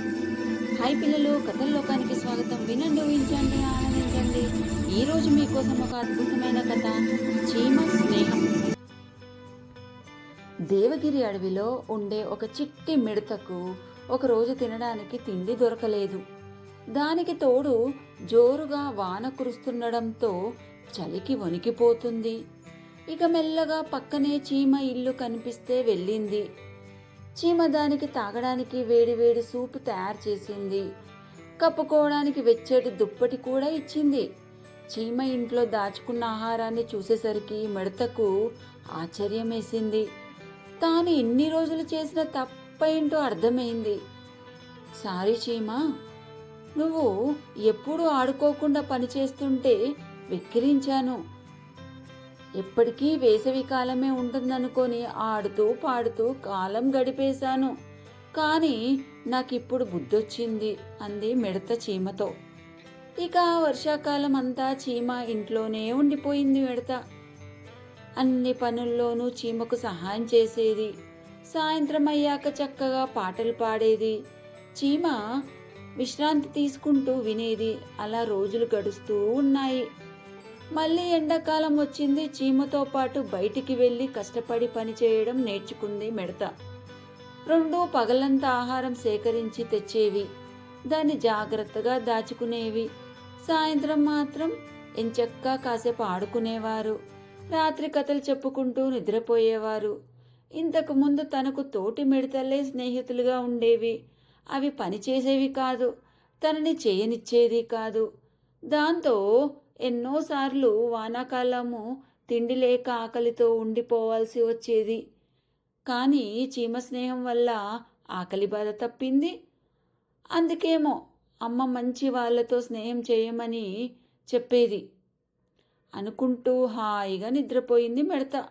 Hi పిల్లలు కథల లోకానికి స్వాగతం. వినండి ఊహించండి ఆనందించండి. ఈరోజు మీకోసం ఒక అద్భుతమైన కథ చీమ స్నేహం. దేవగిరి అడవిలో ఉండే ఒక చిట్టి మిడతకు ఒకరోజు తినడానికి తిండి దొరకలేదు. దానికి తోడు జోరుగా వాన కురుస్తుండడంతో చలికి వణికిపోతుంది. ఇక మెల్లగా పక్కనే చీమ ఇల్లు కనిపిస్తే వెళ్ళింది. చీమ దానికి తాగడానికి వేడి వేడి సూపు తయారు చేసింది. కప్పుకోవడానికి వెచ్చటి దుప్పటి కూడా ఇచ్చింది. చీమ ఇంట్లో దాచుకున్న ఆహారాన్ని చూసేసరికి మిడతకు ఆశ్చర్యం వేసింది. తాను ఇన్ని రోజులు చేసిన తప్పేంటో అర్థమైంది. సారీ చీమ నువ్వు ఎప్పుడూ ఆడుకోకుండా పనిచేస్తుంటే వెక్కిరించాను. ఎప్పటికీ వేసవి కాలమే ఉంటుందనుకొని ఆడుతూ పాడుతూ కాలం గడిపేశాను. కానీ నాకిప్పుడు బుద్ధొచ్చింది అంది మిడత చీమతో. ఇక వర్షాకాలం అంతా చీమ ఇంట్లోనే ఉండిపోయింది మిడత. అన్ని పనుల్లోనూ చీమకు సహాయం చేసేది సాయంత్రం అయ్యాక చక్కగా పాటలు పాడేది చీమ విశ్రాంతి తీసుకుంటూ వినేది అలా రోజులు గడుస్తూ ఉన్నాయి. మళ్ళీ ఎండాకాలం వచ్చింది చీమతో పాటు బయటికి వెళ్ళి కష్టపడి పని చేయడం నేర్చుకుంది మిడత. రెండు పగలంతా ఆహారం సేకరించి తెచ్చేవి. దాన్ని జాగ్రత్తగా దాచుకునేవి. సాయంత్రం మాత్రం ఎంచక్కా కాసేపు ఆడుకునేవారు. రాత్రి కథలు చెప్పుకుంటూ నిద్రపోయేవారు. ఇంతకు ముందు తనకు తోటి మిడతలే స్నేహితులుగా ఉండేవి. అవి పని చేసేవి కాదు తనని చేయనిచ్చేది కాదు. దాంతో ఎన్నోసార్లు వానాకాలము తిండి లేక ఆకలితో ఉండిపోవాల్సి వచ్చేది. కానీ చీమ స్నేహం వల్ల ఆకలి బాధ తప్పింది. అందుకేమో అమ్మ మంచి వాళ్ళతో స్నేహం చేయమని చెప్పేది. అనుకుంటూ హాయిగా నిద్రపోయింది మిడత.